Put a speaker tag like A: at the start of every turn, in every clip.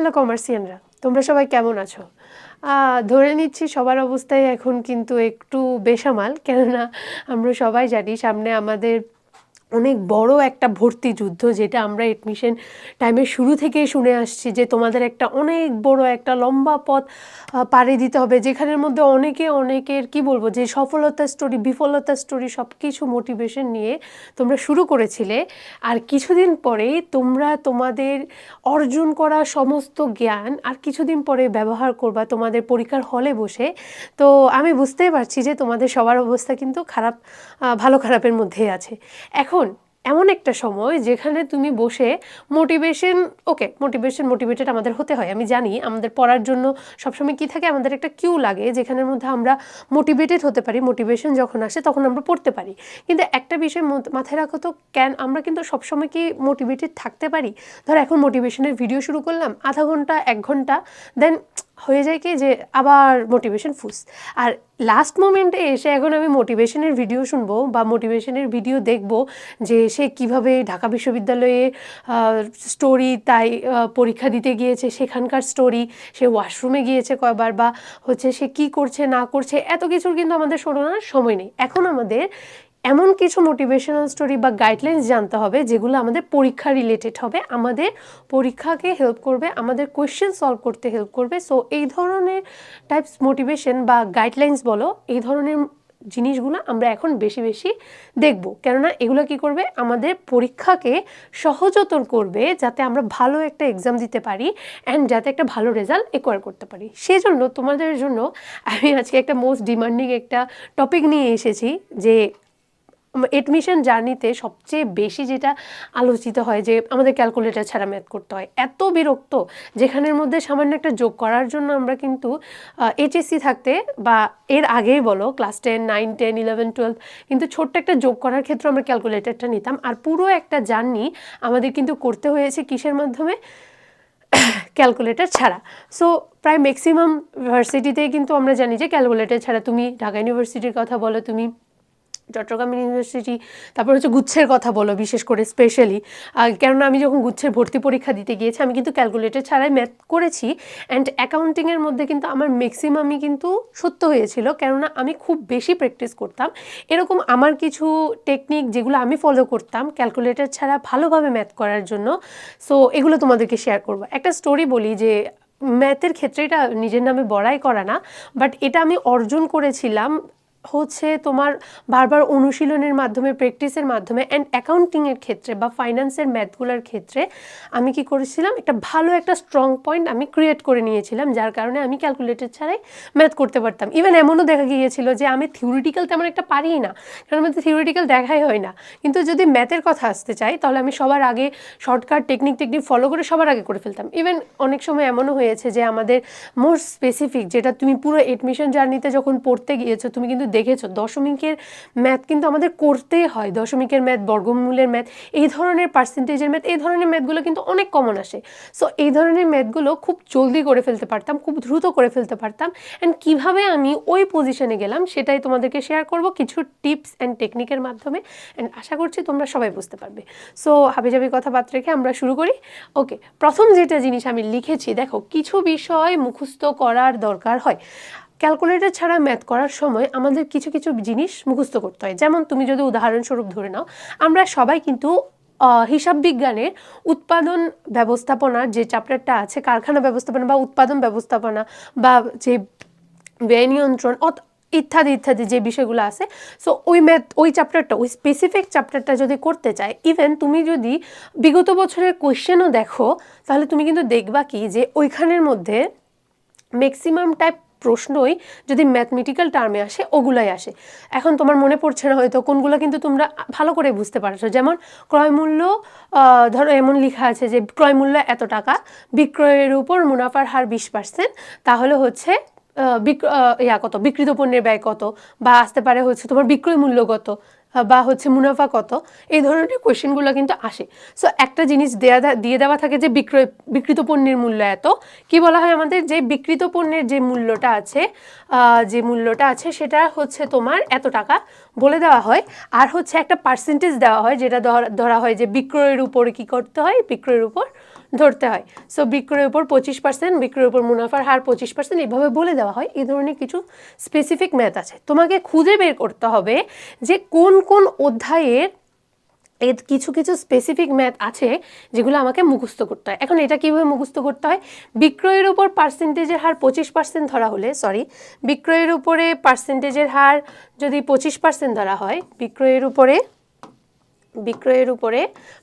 A: Hello কমার্সিয়ানরা তোমরা সবাই কেমন আছো? ধরে নিচ্ছি সবার অবস্থায় এখন কিন্তু একটু বেসামাল, কেননা আমরা সবাই জানি সামনে আমাদের অনেক বড় একটা ভর্তি যুদ্ধ যেটা আমরা এডমিশন টাইমের শুরু থেকেই শুনে আসছি যে তোমাদের একটা অনেক বড় একটা লম্বা পথ পাড়ি দিতে হবে, যেখানের মধ্যে অনেকে অনেকের কি বলব যে সফলতা স্টোরি বিফলতা স্টোরি সব কিছু মোটিভেশন নিয়ে তোমরা শুরু করেছিলে। আর কিছুদিন পরেই তোমরা তোমাদের অর্জন করা সমস্ত জ্ঞান আর কিছুদিন পরে ব্যবহার করবা তোমাদের পরীক্ষার হলে বসে। তো আমি বুঝতেই পারছি যে তোমাদের সবার অবস্থা কিন্তু খারাপ ভালো খারাপের মধ্যেই আছে। এখন এমন একটা সময় যেখানে তুমি বসে মোটিভেশন ওকে মোটিভেশন মোটিভেটেড আমাদের হতে হয়। আমি জানি আমাদের পড়ার জন্য সবসময় কি থাকে? আমাদের একটা কিউ লাগে যেখানের মধ্যে আমরা মোটিভেটেড হতে পারি। মোটিভেশন যখন আসে তখন আমরা পড়তে পারি। কিন্তু একটা বিষয় মাথায় রাখো তো, কেন আমরা কিন্তু সবসময় কি মোটিভেটেড থাকতে পারি? ধর এখন মোটিভেশনের ভিডিও শুরু করলাম, আধা ঘণ্টা, এক ঘণ্টা দেন হয়ে যায় কি যে আবার মোটিভেশন ফুস। আর লাস্ট মোমেন্টে এসে এখন আমি মোটিভেশনের ভিডিও শুনব বা মোটিভেশনের ভিডিও দেখব যে সে কীভাবে ঢাকা বিশ্ববিদ্যালয়ে স্টোরি তাই পরীক্ষা দিতে গিয়েছে, সেখানকার স্টোরি সে ওয়াশরুমে গিয়েছে কয়বার বা হচ্ছে সে কি করছে, না করছে, এত কিছুর কিন্তু আমাদের শোনানোর সময় নেই। এখন আমাদের এমন কিছু মোটিভেশনাল স্টোরি বা গাইডলাইন্স জানতে হবে, যেগুলো আমাদের পরীক্ষা রিলেটেড হবে, আমাদের পরীক্ষাকে হেল্প করবে, আমাদের কোয়েশ্চেন সলভ করতে হেল্প করবে। সো এই ধরনের টাইপস মোটিভেশন বা গাইডলাইন্স বলো, এই ধরনের জিনিসগুলো আমরা এখন বেশি বেশি দেখব। কেননা এগুলো কি করবে? আমাদের পরীক্ষাকে সহজতর করবে, যাতে আমরা ভালো একটা এক্সাম দিতে পারি অ্যান্ড যাতে একটা ভালো রেজাল্ট একোয়ার করতে পারি। সেই জন্য তোমাদের জন্য আমি আজকে একটা মোস্ট ডিমান্ডিং একটা টপিক নিয়ে এসেছি, যে এডমিশন জার্নিতে সবচেয়ে বেশি যেটা আলোচিত হয় যে আমাদের ক্যালকুলেটর ছাড়া ম্যাথ করতে হয়। এত বিরক্ত, যেখানের মধ্যে সামান্য একটা যোগ করার জন্য আমরা কিন্তু এইচএসসি থাকতে বা এর আগেই বলো class ten nine ten eleven twelve কিন্তু ছোট্ট একটা যোগ করার ক্ষেত্রে আমরা ক্যালকুলেটরটা নিতাম। আর পুরো একটা জার্নি আমাদের কিন্তু করতে হয়েছে কিসের মাধ্যমে? ক্যালকুলেটর ছাড়া। সো প্রায় ম্যাক্সিমাম ভার্সিটিতেই কিন্তু আমরা জানি যে ক্যালকুলেটর ছাড়া তুমি ঢাকা ইউনিভার্সিটির কথা বলো, তুমি চট্টগ্রাম ইউনিভার্সিটি তারপর হচ্ছে গুচ্ছের কথা বলো, বিশেষ করে স্পেশালি কেননা আমি যখন গুচ্ছের ভর্তি পরীক্ষা দিতে গিয়েছি, আমি কিন্তু ক্যালকুলেটর ছাড়াই ম্যাথ করেছি অ্যান্ড অ্যাকাউন্টিংয়ের মধ্যে কিন্তু আমার ম্যাক্সিমামই কিন্তু সত্য হয়েছিল, কেননা আমি খুব বেশি প্র্যাকটিস করতাম। এরকম আমার কিছু টেকনিক যেগুলো আমি ফলো করতাম ক্যালকুলেটর ছাড়া ভালোভাবে ম্যাথ করার জন্য। সো এগুলো তোমাদেরকে শেয়ার করব। একটা স্টোরি বলি যে ম্যাথের ক্ষেত্রে এটা নিজের নামে বড়াই করা না বাট এটা আমি অর্জন করেছিলাম হচ্ছে তোমার বারবার অনুশীলনের মাধ্যমে প্র্যাকটিসের মাধ্যমে অ্যান্ড অ্যাকাউন্টিংয়ের ক্ষেত্রে বা ফাইন্যান্সের ম্যাথগুলোর ক্ষেত্রে আমি কি করেছিলাম? একটা ভালো একটা স্ট্রং পয়েন্ট আমি ক্রিয়েট করে নিয়েছিলাম, যার কারণে আমি ক্যালকুলেটর ছাড়াই ম্যাথ করতে পারতাম। ইভেন এমনও দেখা গিয়েছিল যে আমি থিওরিটিক্যাল তেমন একটা পারিই না, কারণ আমাদের থিওরিটিক্যাল দেখাই হয় না। কিন্তু যদি ম্যাথের কথা আসতে চাই, তাহলে আমি সবার আগে শর্টকাট টেকনিক টেকনিক ফলো করে সবার আগে করে ফেলতাম। ইভেন অনেক সময় এমনও হয়েছে যে আমাদের মোর স্পেসিফিক যেটা তুমি পুরো এডমিশন জার্নিতে যখন পড়তে গিয়েছো, তুমি কিন্তু দেখেছ? দশমিকের ম্যাথ কিন্তু আমাদের করতেই হয়। দশমিকের ম্যাথ বর্গমূলের ম্যাথ এই ধরনের পার্সেন্টেজের ম্যাথ এই ধরনের ম্যাথগুলো কিন্তু অনেক কমন আসে। সো এই ধরনের ম্যাথগুলো খুব জলদি করে ফেলতে পারতাম, খুব দ্রুত করে ফেলতে পারতাম। অ্যান্ড কীভাবে আমি ওই পজিশনে গেলাম সেটাই তোমাদেরকে শেয়ার করব কিছু টিপস অ্যান্ড টেকনিকের মাধ্যমে। অ্যান্ড আশা করছি তোমরা সবাই বুঝতে পারবে। সো হাবিজাবি কথাবার্তা রেখে আমরা শুরু করি। ওকে প্রথম যেটা জিনিস আমি লিখেছি, দেখো, কিছু বিষয় মুখস্থ করার দরকার হয়। ক্যালকুলেটর ছাড়া ম্যাথ করার সময় আমাদের কিছু কিছু জিনিস মুখস্থ করতে হয়। যেমন তুমি যদি উদাহরণস্বরূপ ধরে নাও, আমরা সবাই কিন্তু হিসাব বিজ্ঞানের উৎপাদন ব্যবস্থাপনার যে চ্যাপ্টারটা আছে, কারখানা ব্যবস্থাপনা বা উৎপাদন ব্যবস্থাপনা বা যে ব্যয় নিয়ন্ত্রণ ইত্যাদি ইত্যাদি যে বিষয়গুলো আছে সো ওই ম্যাথ ওই চ্যাপ্টারটা ওই স্পেসিফিক চ্যাপ্টারটা যদি করতে চায় ইভেন তুমি যদি বিগত বছরের কোয়েশ্চেনও দেখো, তাহলে তুমি কিন্তু দেখবা কি যে ওইখানের মধ্যে ম্যাক্সিমাম টাইপ প্রশ্নই যদি ম্যাথমেটিক্যাল টার্মে আসে, ওগুলাই আসে। এখন তোমার মনে পড়ছে না হয়তো, কোনগুলো কিন্তু তোমরা ভালো করে বুঝতে পারছ। যেমন ক্রয়মূল্য ধরো এমন লেখা আছে যে ক্রয়মূল্য এত টাকা, বিক্রয়ের উপর মুনাফার হার বিশ পার্সেন্ট তাহলে হচ্ছে বিক্র বিক- ইয়া কত? বিক্রিত পণ্যের ব্যয় কত? বা আসতে পারে হচ্ছে তোমার বিক্রয় মূল্য কত? বা হচ্ছে মুনাফা কত, এই ধরনের কোয়েশ্চেনগুলো কিন্তু আসে। সো একটা জিনিস দেয়া দিয়ে দেওয়া থাকে যে বিক্রয়, বিকৃত পণ্যের মূল্য এত। কি বলা হয় আমাদের? যে বিকৃত পণ্যের যে মূল্যটা আছে যে মূল্যটা আছে সেটা হচ্ছে তোমার এত টাকা বলে দেওয়া হয়। আর হচ্ছে একটা পার্সেন্টেজ দেওয়া হয়, যেটা ধরা হয় যে বিক্রয়ের উপর কি করতে হয়? বিক্রয়ের উপর ধরতে হয়। সো বিক্রয়ের উপর পঁচিশ পার্সেন্ট বিক্রয়ের উপর মুনাফার হার পঁচিশ পার্সেন্ট এভাবে বলে দেওয়া হয়। এই ধরনের কিছু স্পেসিফিক ম্যাথ আছে। তোমাকে খুঁজে বের করতে হবে যে কোন কোন অধ্যায়ের এর কিছু কিছু স্পেসিফিক ম্যাথ আছে যেগুলো আমাকে মুখস্থ করতে হয়। এখন এটা কীভাবে মুখস্থ করতে হয়? বিক্রয়ের উপর পার্সেন্টেজের হার পঁচিশ পার্সেন্ট ধরা হলে সরি বিক্রয়ের উপরে পার্সেন্টেজের হার যদি পঁচিশ পার্সেন্ট ধরা হয়, বিক্রয়ের উপরে বিক্রয়ের উপরে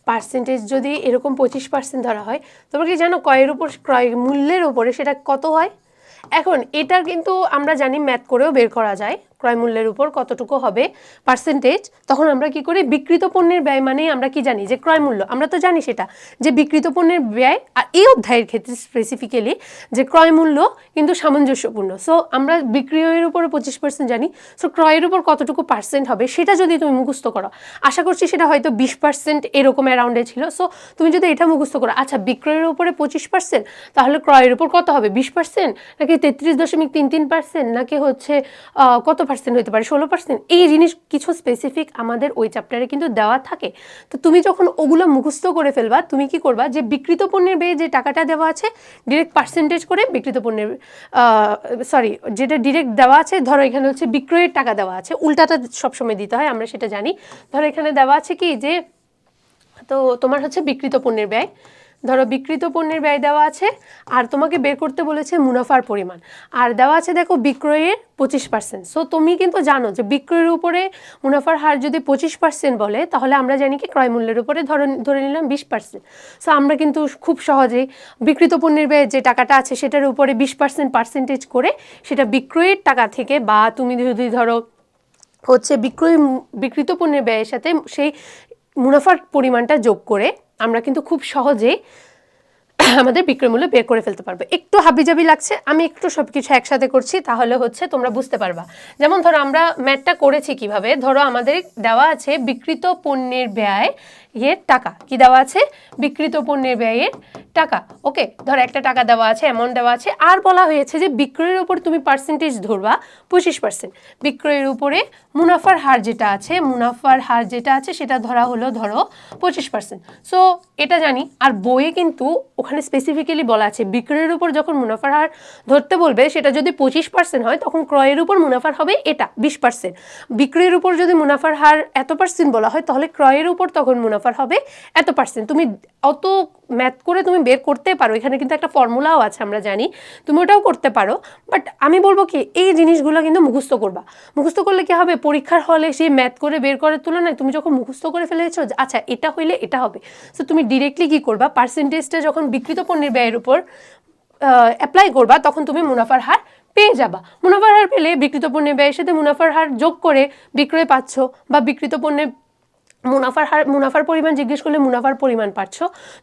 A: পার্সেন্টেজ যদি এরকম পঁচিশ পার্সেন্ট ধরা হয়, তোমরা কি জানো ক্রয়ের উপর, ক্রয় মূল্যের উপরে সেটা কত হয়? এখন এটা কিন্তু আমরা জানি ম্যাথ করেও বের করা যায়। ক্রয় মূল্যের উপর কতটুকু হবে পার্সেন্টেজ তখন আমরা কি করি? বিকৃত পণ্যের ব্যয় মানেই আমরা কি জানি? যে ক্রয় মূল্য আমরা তো জানি সেটা। যে বিকৃত পণ্যের ব্যয় আর এই অধ্যায়ের ক্ষেত্রে স্পেসিফিক্যালি যে ক্রয় মূল্য কিন্তু সামঞ্জস্যপূর্ণ। সো আমরা বিক্রয়ের উপরে পঁচিশ পার্সেন্ট জানি। সো ক্রয়ের উপর কতটুকু পার্সেন্ট হবে সেটা যদি তুমি মুখস্থ করো। আশা করছি সেটা হয়তো বিশ পার্সেন্ট এরকম অ্যারাউন্ডে ছিল। সো তুমি যদি এটা মুখস্থ করো আচ্ছা বিক্রয়ের উপরে পঁচিশ পার্সেন্ট তাহলে ক্রয়ের উপর কত হবে? বিশ পার্সেন্ট নাকি তেত্রিশ দশমিক তিন তিন পার্সেন্ট নাকি হচ্ছে কত পার্সেন্ট হতে পারে, ষোলো পার্সেন্ট এই জিনিস কিছু স্পেসিফিক আমাদের ওই চ্যাপ্টারে কিন্তু দেওয়া থাকে। তো তুমি যখন ওগুলো মুখস্থ করে ফেলবা, তুমি কি করবা যে বিকৃত পণ্যের ব্যয়ে যে টাকাটা দেওয়া আছে ডিরেক্ট পার্সেন্টেজ করে বিকৃত পণ্যের সরি যেটা ডিরেক্ট দেওয়া আছে, ধরো এখানে হচ্ছে বিক্রয়ের টাকা দেওয়া আছে, উল্টাটা সবসময় দিতে হয়, আমরা সেটা জানি। ধরো এখানে দেওয়া আছে কি যে, তো তোমার হচ্ছে বিকৃত পণ্যের ব্যয় ধরো বিকৃত পণ্যের ব্যয় দেওয়া আছে, আর তোমাকে বের করতে বলেছে মুনাফার পরিমাণ। আর দেওয়া আছে দেখো বিক্রয়ের পঁচিশ পার্সেন্ট সো তুমি কিন্তু জানো যে বিক্রয়ের উপরে মুনাফার হার যদি পঁচিশ পার্সেন্ট বলে, তাহলে আমরা জানি কি ক্রয় মূল্যের উপরে ধরে ধরে নিলাম বিশ পার্সেন্ট সো আমরা কিন্তু খুব সহজেই বিকৃত পণ্যের ব্যয় যে টাকাটা আছে, সেটার উপরে বিশ পার্সেন্ট পার্সেন্টেজ করে সেটা বিক্রয়ের টাকা থেকে বা তুমি যদি ধরো হচ্ছে বিক্রয় বিকৃত পণ্যের ব্যয়ের সাথে সেই মুনাফার পরিমাণটা যোগ করে আমরা কিন্তু খুব সহজেই আমাদের বিক্রয় মূল্য বের করে ফেলতে পারব। একটু হাবিজাবি লাগছে, আমি একটু সব কিছু একসাথে করছি, তাহলে হচ্ছে তোমরা বুঝতে পারবা। যেমন ধরো আমরা ম্যাটটা করেছি কীভাবে, ধরো আমাদের দেওয়া আছে বিকৃত পণ্যের ব্যয় এর টাকা। কি দেওয়া আছে? বিকৃত পণ্যের ব্যয়ের টাকা। ওকে, ধর একটা টাকা দেওয়া আছে অ্যামাউন্ট দেওয়া আছে। আর বলা হয়েছে যে বিক্রয়ের উপর তুমি পার্সেন্টেজ ধরবা পঁচিশ পার্সেন্ট বিক্রয়ের উপরে মুনাফার হার যেটা আছে, মুনাফার হার যেটা আছে, সেটা ধরা হলো ধরো পঁচিশ পার্সেন্ট সো এটা জানি। আর বইয়ে কিন্তু ওখানে স্পেসিফিক্যালি বলা আছে, বিক্রয়ের উপর যখন মুনাফার হার ধরতে বলবে, সেটা যদি পঁচিশ পার্সেন্ট হয়, তখন ক্রয়ের উপর মুনাফার হবে এটা, বিশ পার্সেন্ট বিক্রয়ের উপর যদি মুনাফার হার এত পার্সেন্ট বলা হয়, তাহলে ক্রয়ের উপর তখন মুনাফার হবে, এত পার্সেন্ট তুমি অত ম্যাথ করে তুমি বের করতে পারো, এখানে কিন্তু একটা ফর্মুলাও আছে আমরা জানি, তুমি ওটাও করতে পারো। বাট আমি বলব কি, এই জিনিসগুলো কিন্তু মুখস্থ করবা। মুখস্থ করলে কি হবে? পরীক্ষার হলে সেই ম্যাথ করে বের করার তুলনায় তুমি যখন মুখস্থ করে ফেলেছো আচ্ছা এটা হইলে এটা হবে। সো তুমি ডিরেক্টলি কি করবা? পার্সেন্টেজটা যখন বিকৃত পণ্যের ব্যয়ের উপর অ্যাপ্লাই করবা, তখন তুমি মুনাফার হার পেয়ে যাবা। মুনাফার হার পেলে বিকৃত পণ্যের ব্যয়ের সাথে মুনাফার হার যোগ করে বিক্রয় পাচ্ছ বা বিকৃত পণ্যের মুনাফার হার, মুনাফার পরিমাণ জিজ্ঞেস করলে মুনাফার পরিমাণ পাচ্ছ।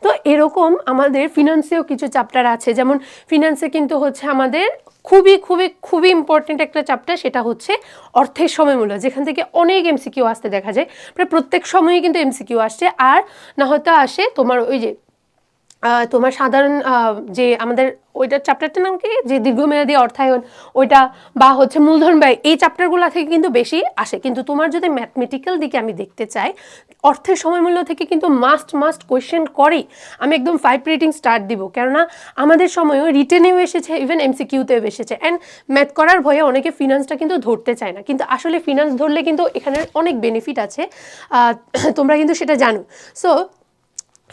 A: তো এরকম আমাদের ফিনান্সেও কিছু চ্যাপ্টার আছে। যেমন ফিনান্সে কিন্তু হচ্ছে আমাদের খুবই খুবই খুবই ইম্পর্টেন্ট একটা চ্যাপ্টার সেটা হচ্ছে অর্থের সময়মূল্য, যেখান থেকে অনেক এমসিকিউ আসতে দেখা যায়। প্রায় প্রত্যেক সময়ই কিন্তু এমসিকিউ আসছে। আর না হয়তো আসে তোমার ওই যে তোমার সাধারণ যে আমাদের ওইটার চ্যাপ্টারটার নাম কি? যে দীর্ঘমেয়াদী অর্থায়ন, ওইটা বা হচ্ছে মূলধন ব্যয়, এই চ্যাপ্টারগুলো থেকে কিন্তু বেশি আসে। কিন্তু তোমার যদি ম্যাথমেটিক্যাল দিকে আমি দেখতে চাই, অর্থের সময়মূল্য থেকে কিন্তু মাস্ট মাস্ট কোয়েশ্চেন করেই আমি একদম ফাইভ রেটিং স্টার্ট দিব। কেননা আমাদের সময়ও রিটেনেও এসেছে ইভেন এমসিকিউতেও এসেছে। অ্যান্ড ম্যাথ করার ভয়ে অনেকে ফিনান্সটা কিন্তু ধরতে চায় না। কিন্তু আসলে ফিনান্স ধরলে কিন্তু এখানে অনেক বেনিফিট আছে। তোমরা কিন্তু সেটা জানো। সো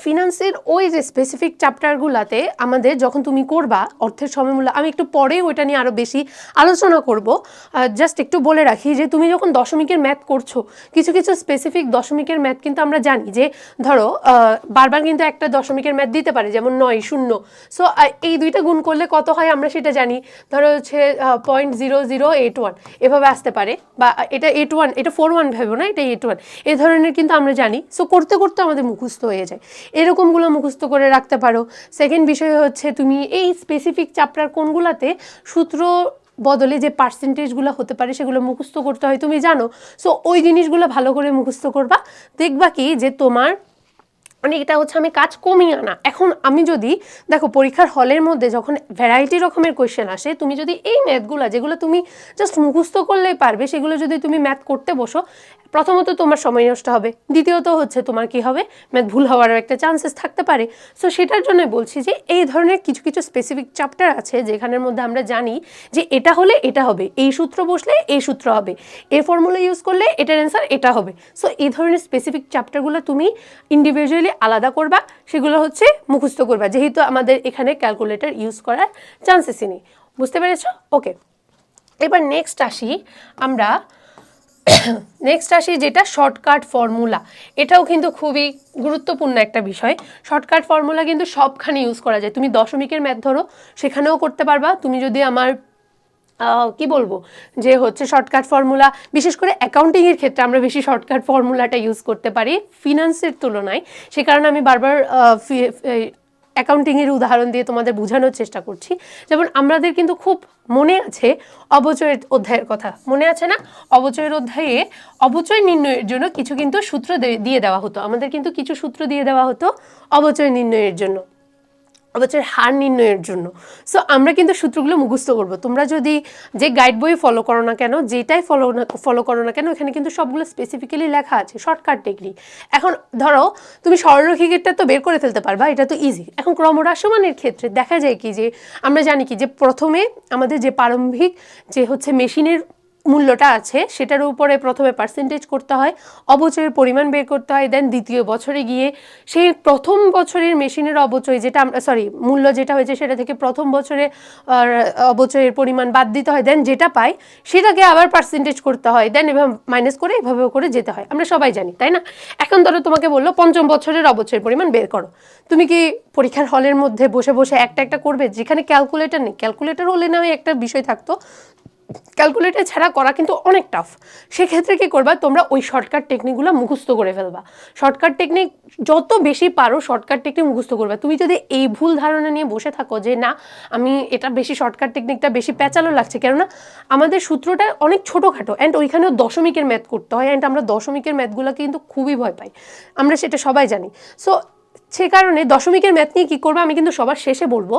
A: ফিনান্সের ওই যে স্পেসিফিক চ্যাপ্টারগুলোতে আমাদের যখন তুমি করবা, অর্থের সময়মূল্য আমি একটু পরে ওইটা নিয়ে আরও বেশি আলোচনা করব। জাস্ট একটু বলে রাখি যে তুমি যখন দশমিকের ম্যাথ করছ, কিছু কিছু স্পেসিফিক দশমিকের ম্যাথ কিন্তু আমরা জানি যে, ধরো বারবার কিন্তু একটা দশমিকের ম্যাথ দিতে পারে, যেমন নয়, শূন্য। সো এই দুইটা গুণ করলে কত হয় আমরা সেটা জানি। ধরো হচ্ছে point zero zero eight one এভাবে আসতে পারে। বা, এটা এইট ওয়ান এটা ফোর ওয়ান ভেবো না, এটা এইট ওয়ান এই ধরনের কিন্তু আমরা জানি। সো করতে করতে আমাদের মুখস্থ হয়ে যায়। এরকমগুলো মুখস্থ করে রাখতে পারো। সেকেন্ড বিষয় হচ্ছে তুমি এই স্পেসিফিক চ্যাপ্টার কোনগুলাতে সূত্র বদলে যে পার্সেন্টেজগুলো হতে পারে সেগুলো মুখস্থ করতে হয় তুমি জানো। সো ওই জিনিসগুলো ভালো করে মুখস্থ করবা। দেখবা কি যে তোমার মানে এটা হচ্ছে আমি কাজ কমিয়ে আনা। এখন আমি যদি, দেখো পরীক্ষার হলের মধ্যে যখন ভ্যারাইটি রকমের কোয়েশ্চেন আসে, তুমি যদি এই ম্যাথগুলো যেগুলো তুমি জাস্ট মুখস্থ করলেই পারবে, সেগুলো যদি তুমি ম্যাথ করতে বসো, প্রথমত তোমার সময় নষ্ট হবে। দ্বিতীয়ত হচ্ছে তোমার কি হবে? ম্যাথ ভুল হওয়ারও একটা চান্সেস থাকতে পারে। সো সেটার জন্য বলছি যে, এই ধরনের কিছু কিছু স্পেসিফিক চ্যাপ্টার আছে, যেখানের মধ্যে আমরা জানি যে, এটা হলে এটা হবে, এই সূত্র বসলে এই সূত্র হবে এই ফর্মুলা ইউজ করলে এটার অ্যান্সার এটা হবে। সো এই ধরনের স্পেসিফিক চ্যাপ্টারগুলো তুমি ইন্ডিভিজুয়ালি আলাদা করবা, সেগুলো হচ্ছে মুখস্থ করবা। যেহেতু আমাদের এখানে ক্যালকুলেটর ইউজ করার চান্সেসই নেই। বুঝতে পেরেছ? ওকে এবার নেক্সট আসি আমরা। নেক্সট আসি যেটা শর্টকাট ফর্মুলা এটাও কিন্তু খুবই গুরুত্বপূর্ণ একটা বিষয়। শর্টকাট ফর্মুলা কিন্তু সবখানে ইউজ করা যায়। তুমি দশমিকের ম্যাথ ধরো, সেখানেও করতে পারবা। তুমি যদি আমার কি বলব? যে হচ্ছে শর্টকাট ফর্মুলা বিশেষ করে অ্যাকাউন্টিংয়ের ক্ষেত্রে আমরা বেশি শর্টকাট ফর্মুলাটা ইউজ করতে পারি ফিনান্সের তুলনায়। সে কারণে আমি বারবার অ্যাকাউন্টিংয়ের উদাহরণ দিয়ে তোমাদের বোঝানোর চেষ্টা করছি। যেমন আমাদের কিন্তু খুব মনে আছে অবচয়ের অধ্যায়ের কথা। মনে আছে না? অবচয়ের অধ্যায়ে অবচয় নির্ণয়ের জন্য কিছু কিন্তু সূত্র দিয়ে দেওয়া হতো। আমাদের কিন্তু কিছু সূত্র দিয়ে দেওয়া হতো অবচয় নির্ণয়ের জন্য। অবচয়ের হার নির্ণয়ের জন্য। সো আমরা কিন্তু সূত্রগুলো মুখস্থ করব। তোমরা যদি যে গাইড বই ফলো করো না কেন, যেটাই ফলো না ফলো করো না কেন, এখানে কিন্তু সবগুলো স্পেসিফিক্যালি লেখা আছে শর্টকাট টেকনিক এখন ধরো, তুমি সরলরৈখিকেরটা তো বের করে ফেলতে পারবা, এটা তো ইজি এখন ক্রমরাসমানের ক্ষেত্রে দেখা যায় কি যে, আমরা জানি কি যে প্রথমে আমাদের যে প্রারম্ভিক, যে হচ্ছে মেশিনের মূল্যটা আছে, সেটার উপরে প্রথমে পার্সেন্টেজ করতে হয়, অবচয়ের পরিমাণ বের করতে হয় দেন দ্বিতীয় বছরে গিয়ে সেই প্রথম বছরের মেশিনের অবচয় যেটা আমরা সরি মূল্য যেটা হয়েছে সেটা থেকে প্রথম বছরে অবচয়ের পরিমাণ বাদ দিতে হয় দেন যেটা পাই সেটাকে আবার পার্সেন্টেজ করতে হয় দেন এভাবে মাইনাস করে এভাবে করে যেতে হয়, আমরা সবাই জানি, তাই না? এখন ধরো তোমাকে বলল পঞ্চম বছরের অবচয়ের পরিমাণ বের করো, তুমি কি পরীক্ষার হলের মধ্যে বসে বসে একটা একটা করবে? যেখানে ক্যালকুলেটর নেই ক্যালকুলেটর হলে না একটা বিষয় থাকতো ক্যালকুলেটর ছাড়া করা কিন্তু অনেক টাফ সেক্ষেত্রে কী করবা? তোমরা ওই শর্টকাট টেকনিকগুলো মুখস্থ করে ফেলবা। শর্টকাট টেকনিক যত বেশি পারো শর্টকাট টেকনিক মুখস্থ করবা। তুমি যদি এই ভুল ধারণা নিয়ে বসে থাকো যে, না, আমি এটা বেশি শর্টকাট টেকনিকটা বেশি প্যাচালো লাগছে। কেননা, আমাদের সূত্রটা অনেক ছোটোখাটো অ্যান্ড ওইখানেও দশমিকের ম্যাথ করতে হয় অ্যান্ড আমরা দশমিকের ম্যাথগুলো কিন্তু খুবই ভয় পাই। আমরা সেটা সবাই জানি। সো সে কারণে দশমিকের ম্যাথ নিয়ে কী করব আমি কিন্তু সবার শেষে বলব।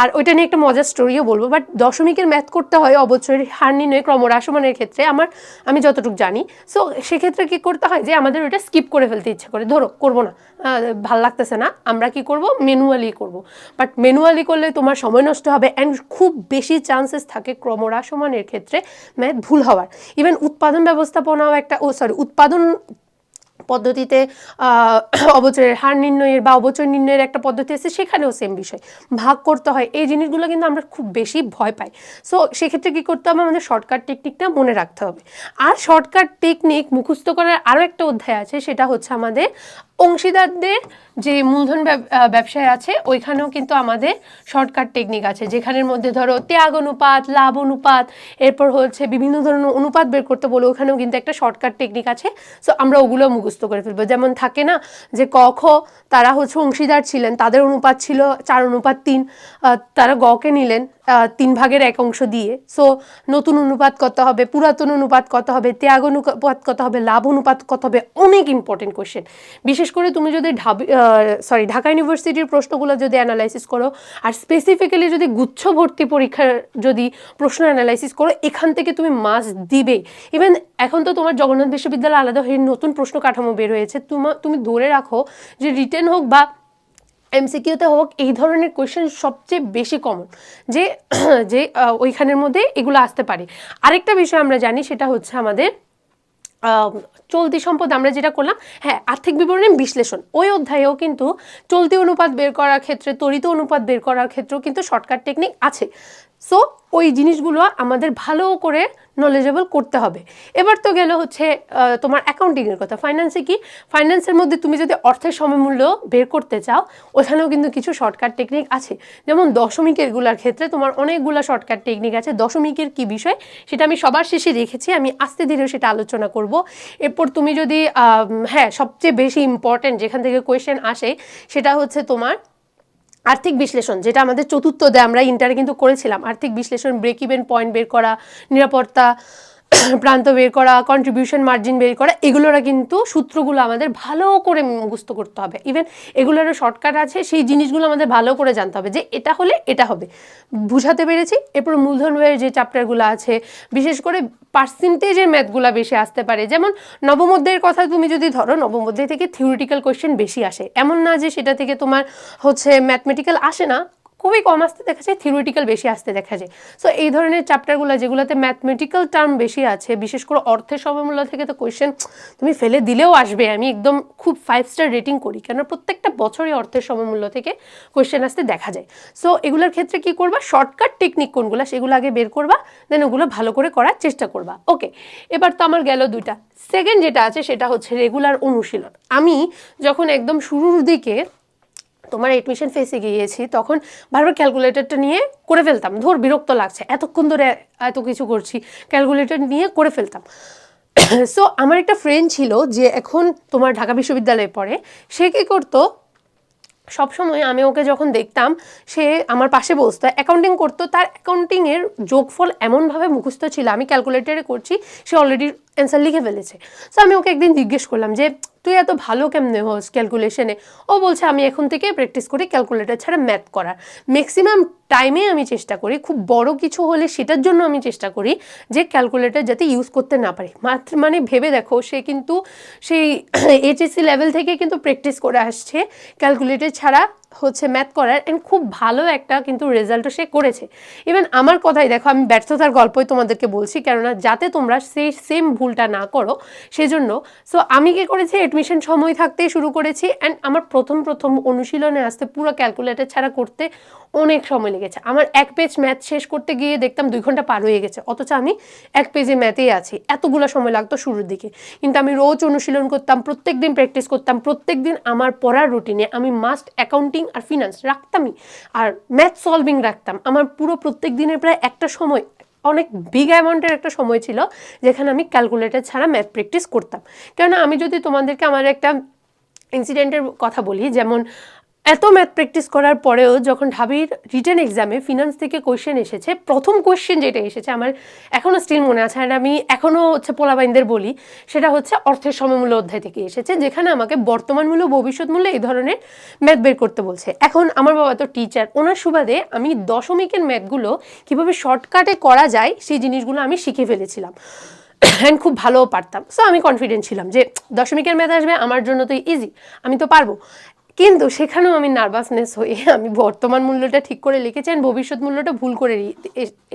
A: আর ওইটা নিয়ে একটা মজার স্টোরিও বলব। বাট দশমিকের ম্যাথ করতে হয় অবচয়ের হার নির্ণয় ক্রমরাসমানের ক্ষেত্রে আমার, আমি যতটুকু জানি। সো সেক্ষেত্রে কী করতে হয় যে আমাদের ওইটা স্কিপ করে ফেলতে ইচ্ছে করে। ধরো, করব না। ভালো লাগতেছে না। আমরা কি করব? ম্যানুয়ালি করব। বাট ম্যানুয়ালি করলে তোমার সময় নষ্ট হবে অ্যান্ড খুব বেশি চান্সেস থাকে ক্রমরাসমানের ক্ষেত্রে ম্যাথ ভুল হওয়ার। ইভেন উৎপাদন ব্যবস্থাপনাও একটা, ও সরি উৎপাদন পদ্ধতিতে অবচয়ের হার নির্ণয়ের বা অবচয় নির্ণয়ের একটা পদ্ধতি আছে, সেখানেও সেম বিষয়। ভাগ করতে হয়। এই জিনিসগুলো কিন্তু আমরা খুব বেশি ভয় পাই। সো সেক্ষেত্রে কী করতে হবে? আমাদের শর্টকাট টেকনিকটা মনে রাখতে হবে। আর শর্টকাট টেকনিক মুখস্থ করার আরও একটা অধ্যায় আছে, সেটা হচ্ছে আমাদের অংশীদারদের যে মূলধন ব্যব- ব্যবসায় আছে, ওইখানেও কিন্তু আমাদের শর্টকাট টেকনিক আছে। যেখানের মধ্যে ধরো ত্যাগ অনুপাত, লাভ অনুপাত, এরপর হচ্ছে বিভিন্ন ধরনের অনুপাত বের করতে বলে ওখানেও কিন্তু একটা শর্টকাট টেকনিক আছে। সো আমরা ওগুলো মুখস্থ করে ফেলব। যেমন থাকে না যে ক, খ, তারা হচ্ছে অংশীদার ছিলেন, তাদের অনুপাত ছিল চার, অনুপাত তিন তারা গকে নিলেন। তিন ভাগের এক অংশ দিয়ে। সো নতুন অনুপাত কত হবে? পুরাতন অনুপাত কত হবে? ত্যাগ অনুপাত কত হবে? লাভ অনুপাত কত হবে? অনেক ইম্পর্টেন্ট কোয়েশ্চেন বিশেষ করে তুমি যদি ঢাবি সরি ঢাকা ইউনিভার্সিটির প্রশ্নগুলো যদি অ্যানালাইসিস করো, আর স্পেসিফিক্যালি যদি গুচ্ছ ভর্তি পরীক্ষার যদি প্রশ্ন অ্যানালাইসিস করো, এখান থেকে তুমি মাস দিবে। ইভেন এখন তো তোমার জগন্নাথ বিশ্ববিদ্যালয় আলাদা হয়ে নতুন প্রশ্ন কাঠামো বের হয়েছে। তোমা, তুমি ধরে রাখো যে রিটেন হোক বা এমসিকিউতে হোক, এই ধরনের কোয়েশ্চেন সবচেয়ে বেশি কমন যে যে ওইখানের মধ্যে এগুলো আসতে পারে। আরেকটা বিষয় আমরা জানি, সেটা হচ্ছে আমাদের চলতি সম্পদ আমরা যেটা করলাম হ্যাঁ আর্থিক বিবরণী বিশ্লেষণ। ওই অধ্যায়েও কিন্তু চলতি অনুপাত বের করার ক্ষেত্রে, তড়িৎ অনুপাত বের করার ক্ষেত্রেও কিন্তু শর্টকাট টেকনিক আছে। সো ওই জিনিসগুলো আমাদের ভালো করে নলেজেবল করতে হবে। এবার তো গেল হচ্ছে তোমার অ্যাকাউন্টিংয়ের কথা। ফাইন্যান্সে কি? ফাইন্যান্সের মধ্যে তুমি যদি অর্থের সমমূল্য বের করতে চাও, ওখানেও কিন্তু কিছু শর্টকাট টেকনিক আছে। যেমন দশমিকেরগুলার ক্ষেত্রে তোমার অনেকগুলো শর্টকাট টেকনিক আছে। দশমিকের কি বিষয়? সেটা আমি সবার শেষে রেখেছি আমি আস্তে ধীরে সেটা আলোচনা করব। এরপর তুমি যদি হ্যাঁ সবচেয়ে বেশি ইম্পর্ট্যান্ট যেখান থেকে কোয়েশ্চেন আসে, সেটা হচ্ছে তোমার আর্থিক বিশ্লেষণ, যেটা আমাদের চতুর্থ দেয়, আমরা ইন্টারে কিন্তু করেছিলাম। আর্থিক বিশ্লেষণ ব্রেক ইভেন পয়েন্ট বের করা, নিরাপত্তা প্রান্ত বের করা কন্ট্রিবিউশন মার্জিন বের করা, এগুলোরা কিন্তু সূত্রগুলো আমাদের ভালো করে মুখস্থ করতে হবে। ইভেন এগুলোরও শর্টকাট আছে, সেই জিনিসগুলো আমাদের ভালো করে জানতে হবে যে এটা হলে এটা হবে। বুঝাতে পেরেছি? এরপর মূলধন ব্যয়ের যে চ্যাপ্টারগুলো আছে, বিশেষ করে পার্সেন্টেজের ম্যাথগুলো বেশি আসতে পারে। যেমন নবমধ্যের কথা তুমি যদি ধরো নবমধ্যে থেকে থিওরিটিক্যাল কোয়েশ্চেন বেশি আসে। এমন না যে সেটা থেকে তোমার হচ্ছে ম্যাথমেটিক্যাল আসে না খুবই কম আসতে দেখা যায় থিওরিটিক্যাল বেশি আসতে দেখা যায়। সো এই ধরনের চ্যাপ্টারগুলো যেগুলোতে ম্যাথমেটিক্যাল টার্ম বেশি আছে, বিশেষ করে অর্থের সমমূল্য থেকে তো কোয়েশ্চেন তুমি ফেলে দিলেও আসবে। আমি একদম খুব ফাইভ স্টার রেটিং করি কেন প্রত্যেকটা বছরই অর্থের সমমূল্য থেকে কোয়েশ্চেন আসতে দেখা যায়। সো এগুলোর ক্ষেত্রে কি করবা? শর্টকাট টেকনিক কোনগুলো, সেগুলো আগে বের করবা দেন ওগুলো ভালো করে করার চেষ্টা করবা। ওকে এবার তো আমার গেল দুইটা। সেকেন্ড যেটা আছে, সেটা হচ্ছে রেগুলার অনুশীলন। আমি যখন একদম শুরুর দিকে তোমার এডমিশন ফেসে গিয়েছি, তখন বারবার ক্যালকুলেটরটা নিয়ে করে ফেলতাম। ধর, বিরক্ত লাগছে। এতক্ষণ ধরে এত কিছু করছি ক্যালকুলেটর নিয়ে করে ফেলতাম। সো আমার একটা ফ্রেন্ড ছিল যে এখন তোমার ঢাকা বিশ্ববিদ্যালয়ে পড়ে। সে কী করতো? সবসময় আমি ওকে যখন দেখতাম, সে আমার পাশে বসতো। অ্যাকাউন্টিং করতো। তার অ্যাকাউন্টিংয়ের যোগফল এমনভাবে মুখস্থ ছিল। আমি ক্যালকুলেটারে করছি, সে অলরেডি অ্যান্সার লিখে ফেলেছে। সো আমি ওকে একদিন জিজ্ঞেস করলাম যে, তুই এত ভালো কেমনে হোস ক্যালকুলেশনে ও বলছে, আমি এখন থেকে প্র্যাকটিস করি ক্যালকুলেটার ছাড়া ম্যাথ করার। ম্যাক্সিমাম টাইমে আমি চেষ্টা করি, খুব বড় কিছু হলে সেটার জন্য আমি চেষ্টা করি যে ক্যালকুলেটার যাতে ইউজ করতে না পারি। মাত্র মানে ভেবে দেখো, সে কিন্তু সেই এইচএসসি লেভেল থেকে কিন্তু প্র্যাকটিস করে আসছে ক্যালকুলেটর ছাড়া। হচ্ছে ম্যাথ করার অ্যান্ড খুব ভালো একটা কিন্তু রেজাল্টও সে করেছে। ইভেন আমার কথাই দেখো, আমি ব্যর্থতার গল্পই তোমাদেরকে বলছি, কেননা যাতে তোমরা সেই সেম ভুলটা না করো, সেজন্য সো আমি কি করেছি অ্যাডমিশন সময় থাকতেই শুরু করেছি অ্যান্ড আমার প্রথম প্রথম অনুশীলনে আসতে পুরো ক্যালকুলেটার ছাড়া করতে অনেক সময় লেগেছে। আমার এক পেজ ম্যাথ শেষ করতে গিয়ে দেখতাম দুই ঘণ্টা পার হয়ে গেছে, অথচ আমি এক পেজে ম্যাথেই আছি। এতগুলো সময় লাগতো শুরুর দিকে। কিন্তু আমি রোজ অনুশীলন করতাম প্রত্যেক দিন প্র্যাকটিস করতাম প্রত্যেক দিন আমার পড়ার রুটিনে আমি মাস্ট অ্যাকাউন্টিং আর ফিনান্স রাখতামই। আর ম্যাথ সলভিং রাখতাম। আমার পুরো প্রত্যেক দিনের প্রায় একটা সময়, অনেক বিগ অ্যামাউন্টের একটা সময় ছিল, যেখানে আমি ক্যালকুলেটার ছাড়া ম্যাথ প্র্যাকটিস করতাম। কেননা আমি যদি তোমাদেরকে আমার একটা ইনসিডেন্টের কথা বলি, যেমন এত ম্যাথ প্র্যাকটিস করার পরেও যখন ঢাবির রিটার্ন এক্সামে ফিনান্স থেকে কোয়েশ্চেন এসেছে, প্রথম কোয়েশ্চেন যেটা এসেছে আমার এখনও স্টিল মনে আছে আর আমি এখনও হচ্ছে পোলাবাইনদের বলি, সেটা হচ্ছে অর্থের সময়মূল্য অধ্যায় থেকে এসেছে, যেখানে আমাকে বর্তমান মূল্য ভবিষ্যৎ মূল্য এই ধরনের ম্যাথ বের করতে বলছে। এখন আমার বাবা তো টিচার ওনার সুবাদে আমি দশমিকের ম্যাথগুলো কীভাবে শর্টকাটে করা যায়, সেই জিনিসগুলো আমি শিখে ফেলেছিলাম। অ্যান্ড খুব ভালোও পারতাম। সো আমি কনফিডেন্ট ছিলাম যে দশমিকের ম্যাথ আসবে, আমার জন্য তো ইজি আমি তো পারব। কিন্তু সেখানেও আমি নার্ভাসনেস হয়ে আমি বর্তমান মূল্যটা ঠিক করে লিখেছি আর ভবিষ্যৎ মূল্যটা ভুল করে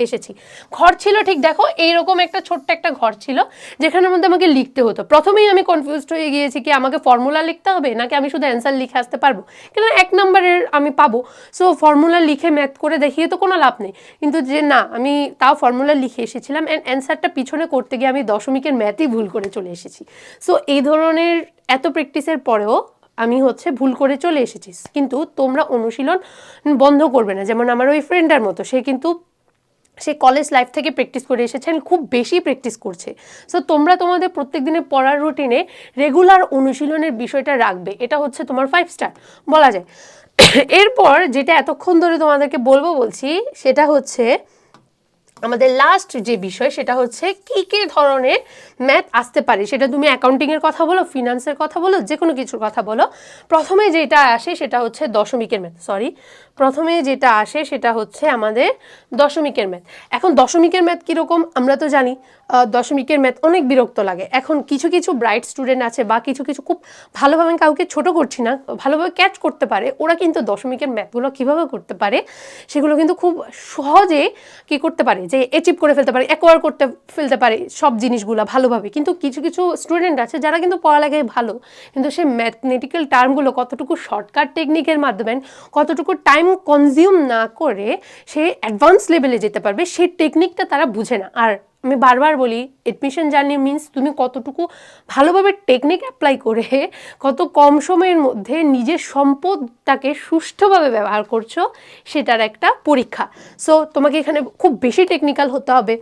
A: এসেছি। ঘর ছিল ঠিক, দেখো, এইরকম একটা ছোট্ট একটা ঘর ছিল যেখানের মধ্যে আমাকে লিখতে হতো। প্রথমেই আমি কনফিউজড হয়ে গিয়েছি কি আমাকে ফর্মুলা লিখতে হবে নাকি আমি শুধু অ্যান্সার লিখে আসতে পারব? কিন্তু এক নম্বরের আমি পাবো। সো ফর্মুলা লিখে ম্যাথ করে দেখিয়ে তো কোনো লাভ নেই। কিন্তু যে না, আমি তাও ফর্মুলা লিখে এসেছিলাম অ্যান্ড অ্যান্সারটা পিছনে করতে গিয়ে আমি দশমিকের ম্যাথই ভুল করে চলে এসেছি। সো এই ধরনের এত প্র্যাকটিসের পরেও আমি হচ্ছে ভুল করে চলে এসেছি কিন্তু তোমরা অনুশীলন বন্ধ করবে না। যেমন আমার ওই ফ্রেন্ডার মতো, সে কিন্তু সে কলেজ লাইফ থেকে প্র্যাকটিস করে এসেছেন খুব বেশি প্র্যাকটিস করছে। সো তোমরা তোমাদের প্রত্যেক দিনের পড়ার রুটিনে রেগুলার অনুশীলনের বিষয়টা রাখবে। এটা হচ্ছে তোমার ফাইভ স্টার বলা যায়। এরপর যেটা এতক্ষণ ধরে তোমাদেরকে বলব বলছি, সেটা হচ্ছে আমাদের লাস্ট যে বিষয় সেটা হচ্ছে কি কী ধরনের ম্যাথ আসতে পারে? সেটা তুমি অ্যাকাউন্টিংয়ের কথা বলো ফিনান্সের কথা বলো যে কোনো কিছুর কথা বলো। প্রথমে যেটা আসে সেটা হচ্ছে দশমিকের ম্যাথ সরি প্রথমে যেটা আসে সেটা হচ্ছে আমাদের দশমিকের ম্যাথ। এখন দশমিকের ম্যাথ কীরকম? আমরা তো জানি দশমিকের ম্যাথ অনেক বিরক্ত লাগে। এখন কিছু কিছু ব্রাইট স্টুডেন্ট আছে বা কিছু কিছু খুব ভালোভাবে কাউকে ছোট করছি না, ভালোভাবে ক্যাচ করতে পারে, ওরা কিন্তু দশমিকের ম্যাথগুলো কীভাবে করতে পারে সেগুলো কিন্তু খুব সহজে কি করতে পারে, যে অ্যাচিভ করে ফেলতে পারে অ্যাকোয়ার করতে ফেলতে পারে সব জিনিসগুলো ভালোভাবে। কিন্তু কিছু কিছু স্টুডেন্ট আছে যারা কিন্তু পড়ালেখায় ভালো, কিন্তু সে ম্যাথমেটিক্যাল টার্মগুলো কতটুকু শর্টকাট টেকনিকের মাধ্যমে, কতটুকু টাইম কনজিউম না করে সে অ্যাডভান্স লেভেলে যেতে পারবে সেই টেকনিকটা তারা বুঝে না। আর আমি বারবার বলি এডমিশন জার্নি মিনস তুমি কতটুকু ভালোভাবে টেকনিক অ্যাপ্লাই করে কত কম সময়ের মধ্যে নিজের সম্পদটাকে সুষ্ঠুভাবে ব্যবহার করছ, সেটার একটা পরীক্ষা। সো তোমাকে এখানে খুব বেশি টেকনিক্যাল হতে হবে।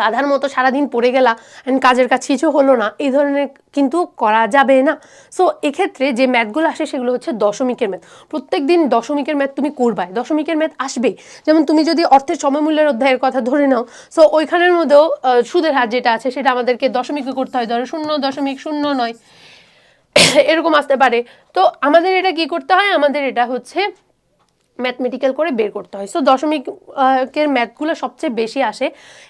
A: গাধার মতো সারাদিন পড়ে গেলা অ্যান্ড কাজের কাজ কিছু হলো না, এই ধরনের কিন্তু করা যাবে না। সো এক্ষেত্রে যে ম্যাথগুলো আসে সেগুলো হচ্ছে দশমিকের ম্যাথ প্রত্যেক দিন দশমিকের ম্যাথ তুমি করবাই। দশমিকের ম্যাথ আসবেই। যেমন তুমি যদি অর্থের সময়মূল্যের অধ্যায়ের কথা ধরে নাও সো ওইখানের মধ্যেও সুদের হার যেটা আছে সেটা আমাদেরকে দশমিকে করতে হয়। ধরো শূন্য দশমিক শূন্য নয়। এরকম আসতে পারে। তো আমাদের এটা কি করতে হয়? আমাদের এটা হচ্ছে ম্যাথমেটিক্যাল করে বের করতে হয়। সো দশমিকের ম্যাথগুলো সবচেয়ে বেশি আসে।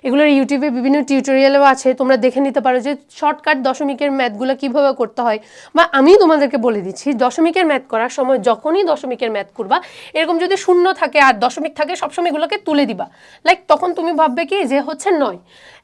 A: এগুলোর ইউটিউবে বিভিন্ন টিউটোরিয়ালও আছে। তোমরা দেখে নিতে পারো যে শর্টকাট দশমিকের ম্যাথগুলো কীভাবে করতে হয়। বা আমি তোমাদেরকে বলে দিচ্ছি, দশমিকের ম্যাথ করার সময় যখনই দশমিকের ম্যাথ করবা, এরকম যদি শূন্য থাকে আর দশমিক থাকে, সবসময় এগুলোকে তুলে দিবা। লাইক তখন তুমি ভাববে কি যে হচ্ছে নয়।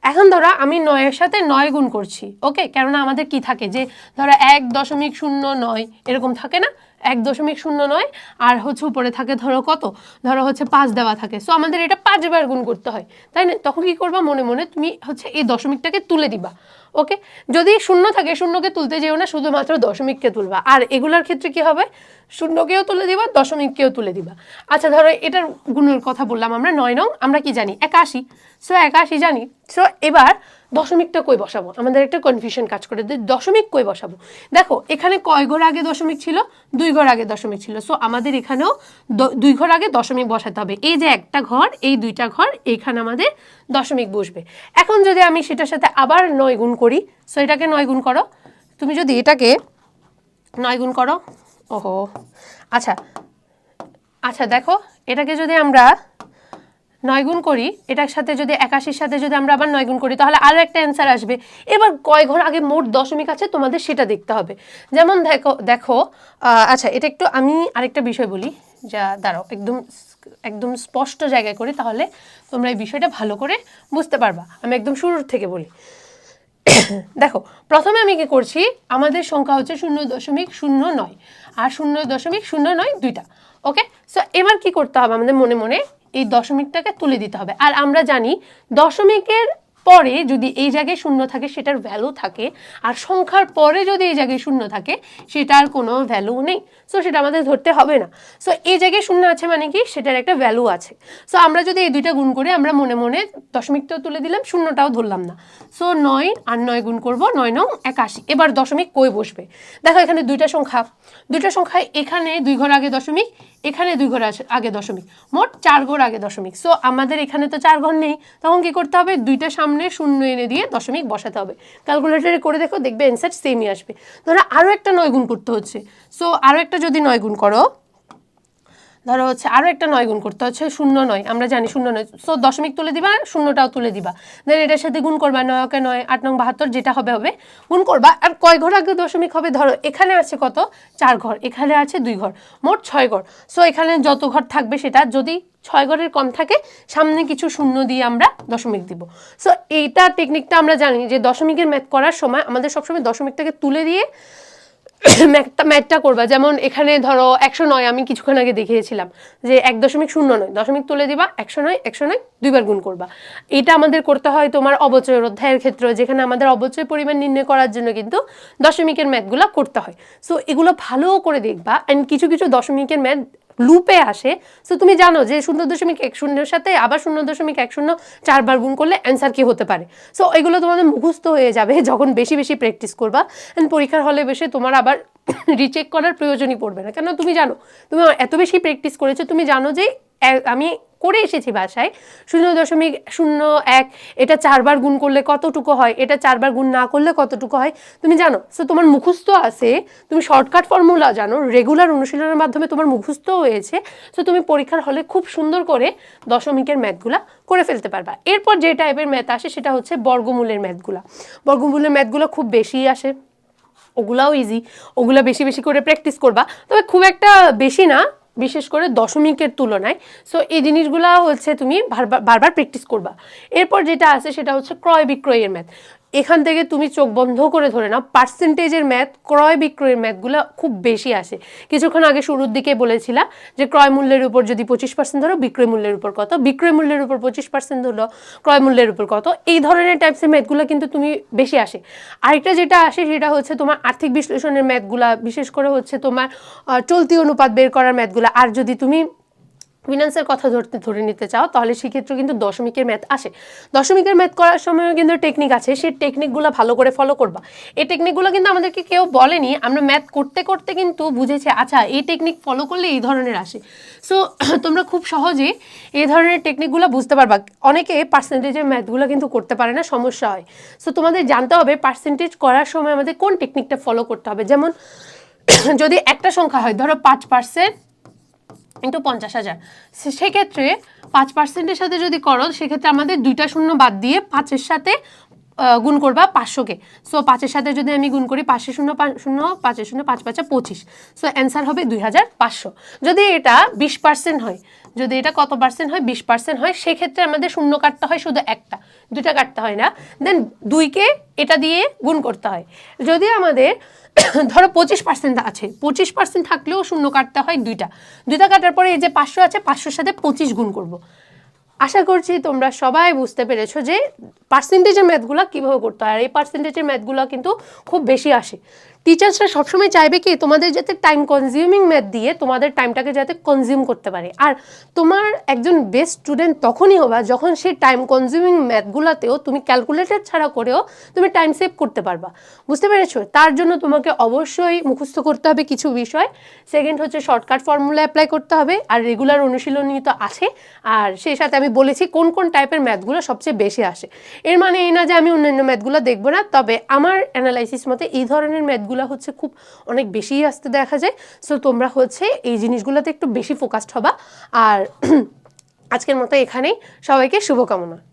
A: এখন ধরো আমি নয়ের সাথে নয় গুণ করছি ওকে কেননা আমাদের কি থাকে যে ধরো এক দশমিক শূন্য নয়, এরকম থাকে না? এক দশমিক শূন্য নয়, আর হচ্ছে উপরে থাকে ধরো কত? ধরো হচ্ছে পাঁচ দেওয়া থাকে। সো আমাদের এটা পাঁচবার গুণ করতে হয়। তাই না? তখন কি করবা? মনে মনে তুমি হচ্ছে এই দশমিকটাকে তুলে দিবা। ওকে যদি শূন্য থাকে, শূন্যকে তুলতে যেও না, শুধুমাত্র দশমিককে তুলবা। আর এগুলোর ক্ষেত্রে কি হবে? শূন্যকেও তুলে দিবা, দশমিককেও তুলে দিবা। আচ্ছা ধরো এটার গুণের কথা বললাম আমরা, নয় নং, আমরা কি জানি? একাশি। সো একাশি জানি। সো এবার দশমিকটা কই বসাবো? আমাদের একটা কনফিউশন কাজ করে দশমিক কই বসাবো? দেখো, এখানে কয় ঘর আগে দশমিক ছিল? দুই ঘর আগে দশমিক ছিল। সো আমাদের এখানেও দুই ঘর আগে দশমিক বসাতে হবে। এই যে একটা ঘর, এই দুইটা ঘর, এইখানে আমাদের দশমিক বসবে। এখন যদি আমি সেটার সাথে আবার নয় গুণ করি সো এটাকে নয় গুণ করো। তুমি যদি এটাকে নয় গুণ করো, ওহো। আচ্ছা আচ্ছা দেখো, এটাকে যদি আমরা নয় গুণ করি, এটার সাথে যদি একাশির সাথে যদি আমরা আবার নয় গুণ করি, তাহলে আরও একটা অ্যান্সার আসবে। এবার কয় ঘর আগে মোট দশমিক আছে, তোমাদের সেটা দেখতে হবে। যেমন দেখো দেখো আচ্ছা এটা একটু আমি আরেকটা বিষয় বলি, যা দাঁড়াও, একদম একদম স্পষ্ট জায়গায় করি, তাহলে তোমরা এই বিষয়টা ভালো করে বুঝতে পারবা। আমি একদম শুরুর থেকে বলি। দেখো, প্রথমে আমি কি করছি, আমাদের সংখ্যা হচ্ছে শূন্য দশমিক শূন্য নয়, আর শূন্য দশমিক শূন্য নয় দুইটা ওকে সো এবার কি করতে হবে আমাদের মনে মনে? এই দশমিকটাকে তুলে দিতে হবে। আর আমরা জানি দশমিকের পরে যদি এই জায়গায় শূন্য থাকে, সেটার ভ্যালু থাকে। আর সংখ্যার পরে যদি এই জায়গায় শূন্য থাকে, সেটার কোনো ভ্যালু নেই। সো সেটা আমাদের ধরতে হবে না। সো এই জায়গায় শূন্য আছে মানে কি? সেটার একটা ভ্যালু আছে। সো আমরা যদি এই দুইটা গুণ করে আমরা মনে মনে দশমিকটাও তুলে দিলাম, শূন্যটাও ধরলাম না। সো নয় আর নয় গুণ করব, নয় নং একাশি। এবার দশমিক কই বসবে? দেখো এখানে দুইটা সংখ্যা। দুইটা সংখ্যা এখানে দুই ঘর আগে দশমিক এখানে দুই ঘর আগে দশমিক। মোট চার ঘর আগে দশমিক। সো আমাদের এখানে তো চার ঘর নেই। তখন কি করতে হবে? দুইটা সামনে শূন্য এনে দিয়ে দশমিক বসাতে হবে। ক্যালকুলেটারে করে দেখো, দেখবে অ্যান্সার সেমই আসবে। ধরো আরও একটা নয় গুণ করতে হচ্ছে। সো আরও একটা যদি নয় গুণ করো ধরো হচ্ছে আরও একটা নয় গুণ করতে হচ্ছে, শূন্য নয়। আমরা জানি শূন্য নয়। সো দশমিক তুলে দিবা, শূন্যটাও তুলে দিবা। দেন এটার সাথে গুণ করবা, নয়কে নয়, আট নং বাহাত্তর, যেটা হবে হবে, গুণ করবা। আর কয় ঘর আগে দশমিক হবে? ধরো, এখানে আছে কত? চার ঘর। এখানে আছে দুই ঘর। মোট ছয় ঘর। সো এখানে যত ঘর থাকবে সেটা যদি ছয় ঘরের কম থাকে, সামনে কিছু শূন্য দিয়ে আমরা দশমিক দিব। সো এইটা টেকনিকটা আমরা জানি যে দশমিকের ম্যাথ করার সময় আমাদের সবসময় দশমিকটাকে তুলে দিয়ে ম্যাটটা করবা। যেমন এখানে ধরো একশো নয় আমি কিছুক্ষণ আগে দেখিয়েছিলাম যে এক দশমিক শূন্য নয়, দশমিক তুলে দিবা, একশো নয় একশো নয়, দুইবার গুণ করবা। এটা আমাদের করতে হয় তোমার অবচয়ের অধ্যায়ের ক্ষেত্রে, যেখানে আমাদের অবচয় পরিমাণ নির্ণয় করার জন্য কিন্তু দশমিকের ম্যাথগুলো করতে হয়। সো এগুলো ভালো করে দেখবা অ্যান্ড কিছু কিছু দশমিকের ম্যাথ লুপে আসে। সো তুমি জানো যে শূন্য দশমিক এক শূন্যের সাথে আবার শূন্য দশমিক এক শূন্য চারবার গুণ করলে অ্যান্সার কি হতে পারে? সো এগুলো তোমাদের মুখস্থ হয়ে যাবে যখন বেশি বেশি প্র্যাকটিস করবা। অ্যান্ড পরীক্ষার হলে বসে তোমার আবার রিচেক করার প্রয়োজনই পড়বে না। কেন? তুমি জানো, তুমি এত বেশি প্র্যাকটিস করেছ, তুমি জানো যে আমি করে এসেছি বাসায়। শূন্য দশমিক শূন্য এক, এটা চারবার গুণ করলে কতটুকু হয়? এটা চারবার গুণ না করলে কতটুকু হয়? তুমি জানো সো তোমার মুখস্থ আছে, তুমি শর্টকাট ফর্মুলা জানো রেগুলার অনুশীলনের মাধ্যমে তোমার মুখস্থ হয়েছে সো তুমি পরীক্ষার হলে খুব সুন্দর করে দশমিকের ম্যাথগুলা করে ফেলতে পারবা। এরপর যে টাইপের ম্যাথ আসে সেটা হচ্ছে বর্গমূলের ম্যাথগুলা। বর্গমূলের ম্যাথগুলো খুব বেশি আসে, ওগুলাও ইজি ওগুলা বেশি বেশি করে প্র্যাকটিস করবা, তবে খুব একটা বেশি না বিশেষ করে দশমিকের তুলনায়। সো এই জিনিসগুলা হচ্ছে তুমি বারবার বারবার প্র্যাকটিস করবা। এরপর যেটা আছে সেটা হচ্ছে ক্রয় বিক্রয়ের ম্যাথ এখান থেকে তুমি চোখ বন্ধ করে ধরে নাও পার্সেন্টেজের ম্যাথ ক্রয় বিক্রয়ের ম্যাথগুলো খুব বেশি আসে। কিছুক্ষণ আগে শুরুর দিকে বলেছিলাম যে ক্রয় মূল্যের উপর যদি পঁচিশ পার্সেন্ট ধরো, বিক্রয় মূল্যের উপর কত? বিক্রয় মূল্যের উপর পঁচিশ পার্সেন্ট ধরলো ক্রয় মূল্যের উপর কত? এই ধরনের টাইপসের ম্যাথগুলো কিন্তু তুমি বেশি আসে। আরেকটা যেটা আসে সেটা হচ্ছে তোমার আর্থিক বিশ্লেষণের ম্যাথগুলা বিশেষ করে হচ্ছে তোমার চলতি অনুপাত বের করার ম্যাথগুলা আর যদি তুমি ফিনান্সের কথা ধরতে, ধরে নিতে চাও, তাহলে সেক্ষেত্রে কিন্তু দশমিকের ম্যাথ আসে। দশমিকের ম্যাথ করার সময়ও কিন্তু টেকনিক আছে, সেই টেকনিকগুলো ভালো করে ফলো করবা। এই টেকনিকগুলো কিন্তু আমাদেরকে কেউ বলেনি, আমরা ম্যাথ করতে করতে কিন্তু বুঝেছি আচ্ছা এই টেকনিক ফলো করলে এই ধরনের আসে। সো তোমরা খুব সহজে এই ধরনের টেকনিকগুলো বুঝতে পারবা। অনেকে পার্সেন্টেজের ম্যাথগুলো কিন্তু করতে পারে না, সমস্যা হয়। সো তোমাদের জানতে হবে পার্সেন্টেজ করার সময় আমাদের কোন টেকনিকটা ফলো করতে হবে। যেমন, যদি একটা সংখ্যা হয়, ধরো পাঁচ পার্সেন্ট ইন্টু পঞ্চাশ হাজার। সেক্ষেত্রে পাঁচ পার্সেন্টের সাথে যদি করো, সেক্ষেত্রে আমাদের দুইটা শূন্য বাদ দিয়ে পাঁচের সাথে গুণ করবা পাঁচশোকে। সো পাঁচের সাথে যদি আমি গুণ করি পাঁচশো শূন্য শূন্য পাঁচের শূন্য, পাঁচ পাঁচা পঁচিশ। সো অ্যান্সার হবে দুই হাজার পাঁচশো। যদি এটা বিশ পার্সেন্ট হয়, যদি এটা কত পার্সেন্ট হয়, বিশ পার্সেন্ট হয়, সেক্ষেত্রে আমাদের শূন্য কাটতে হয় শুধু একটা। দুইটা কাটতে হয় না। দেন দুইকে এটা দিয়ে গুণ করতে হয়। যদি আমাদের ধরো পঁচিশ পার্সেন্ট আছে। পঁচিশ পার্সেন্ট থাকলেও শূন্য কাটতে হয় দুইটা। দুইটা কাটার পরে এই যে পাঁচশো আছে, পাঁচশোর সাথে পঁচিশ গুণ করব। আশা করছি তোমরা সবাই বুঝতে পেরেছ যে পার্সেন্টেজের ম্যাথগুলো কীভাবে করতে হয়। আর এই পার্সেন্টেজের ম্যাথগুলো কিন্তু খুব বেশি আসে। টিচার্সরা সবসময় চাইবে কি তোমাদের যাতে টাইম কনজিউমিং ম্যাথ দিয়ে তোমাদের টাইমটাকে যাতে কনজিউম করতে পারে। আর তোমার একজন বেস্ট স্টুডেন্ট তখনই হবা যখন সেই টাইম কনজিউমিং ম্যাথগুলোতেও তুমি ক্যালকুলেটর ছাড়া করেও তুমি টাইম সেভ করতে পারবা। বুঝতে পেরেছ? তার জন্য তোমাকে অবশ্যই মুখস্থ করতে হবে কিছু বিষয়। সেকেন্ড হচ্ছে শর্টকাট ফর্মুলা অ্যাপ্লাই করতে হবে, আর রেগুলার অনুশীলনী তো আছে। আর সেই সাথে আমি বলেছি কোন কোন টাইপের ম্যাথগুলো সবচেয়ে বেশি আসে। এর মানে এই না যে আমি অন্যান্য ম্যাথগুলো দেখব না, তবে আমার অ্যানালাইসিস মতে এই ধরনের ম্যাথগুলো হচ্ছে খুব অনেক বেশিই আসতে দেখা যায়। সো তোমরা হচ্ছে এই জিনিসগুলোতে একটু বেশি ফোকাসড হবা। আর আজকের মতো এখানেই। সবাইকে শুভকামনা।